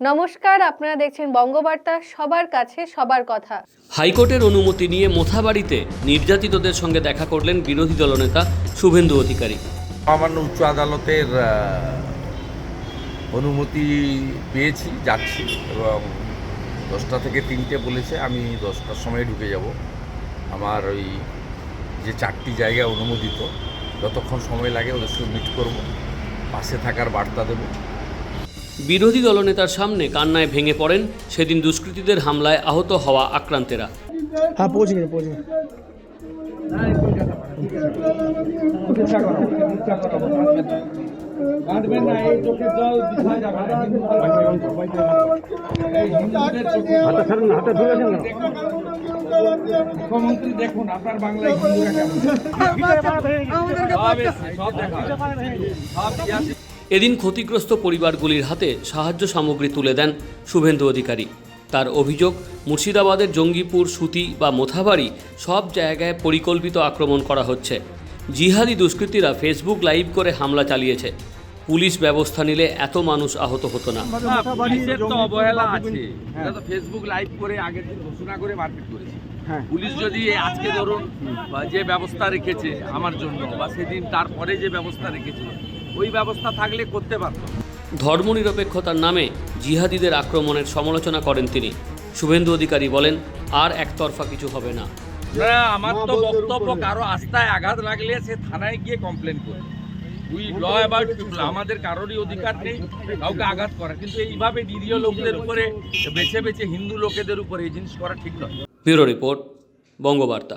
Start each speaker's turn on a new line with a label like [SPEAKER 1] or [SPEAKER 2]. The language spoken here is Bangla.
[SPEAKER 1] নমস্কার আপনারা দেখছেন বঙ্গবার্তা সবার কাছে সবার কথা।
[SPEAKER 2] হাইকোর্টের অনুমতি নিয়ে মোথাবাড়িতে নির্যাতিতদের সঙ্গে দেখা করলেন বিরোধী দলনেতা শুভেন্দু অধিকারী।
[SPEAKER 3] সামান্য উচ্চ আদালতের অনুমতি পেয়েছি যাচ্ছি এবং দশটা থেকে তিনটে বলেছে আমি দশটার সময় ঢুকে যাব। আমার ওই যে চারটি জায়গা অনুমোদিত যতক্ষণ সময় লাগে ওদের সঙ্গে মিট করব পাশে থাকার বার্তা দেবো।
[SPEAKER 2] বিরোধী দলনেতার সামনে কান্নায় ভেঙে পড়েন সেদিন দুষ্কৃতীদের হামলায় আহত হওয়া আক্রান্তেরা।
[SPEAKER 4] মুখ্যমন্ত্রী দেখুন আপনার বাংলায়
[SPEAKER 2] এদিন ক্ষতিগ্রস্ত পরিবারগুলির হাতে সাহায্য সামগ্রী তুলে দেন শুভেন্দু অধিকারী। তার অভিযোগ মুর্শিদাবাদের জঙ্গিপুর সুতি বা মোথাবাড়ি সব জায়গায় পরিকল্পিত আক্রমণ করা হচ্ছে। জিহাদি দুষ্কৃতীরা ফেসবুক লাইভ করে হামলা চালিয়েছে। পুলিশ ব্যবস্থা নিলে এত মানুষ আহত হতো না।
[SPEAKER 4] তো অবহেলা আছে। ফেসবুক লাইভ করে আগের দিন ঘোষণা করে মারপিট করেছে। পুলিশ যদি আজকে ধরুন বা যে ব্যবস্থা রেখেছে আমার জন্য বা সেদিন তারপরে যে ব্যবস্থা রেখেছে ওই ব্যবস্থা থাকলে করতে পারতো।
[SPEAKER 2] ধর্মনিরপেক্ষতার নামে জিহাদিদের আক্রমণের সমালোচনা করেন তিনি। শুভেন্দু অধিকারী বলেন আর একতরফা কিছু হবে না।
[SPEAKER 4] না আমার তো বক্তব্য কারও আস্থায় আঘাত লাগলে সে থানায় গিয়ে কমপ্লেন করে উই ল অ্যাবাউট পিপল আমাদের কারোরই অধিকার নেই কাউকে আঘাত করা কিন্তু এইভাবে নিরীহ লোকদের উপরে বেছে বেছে হিন্দু লোকেদের উপরে এই জিনিস করা ঠিক নয়।
[SPEAKER 2] Bureau report Bangabarta.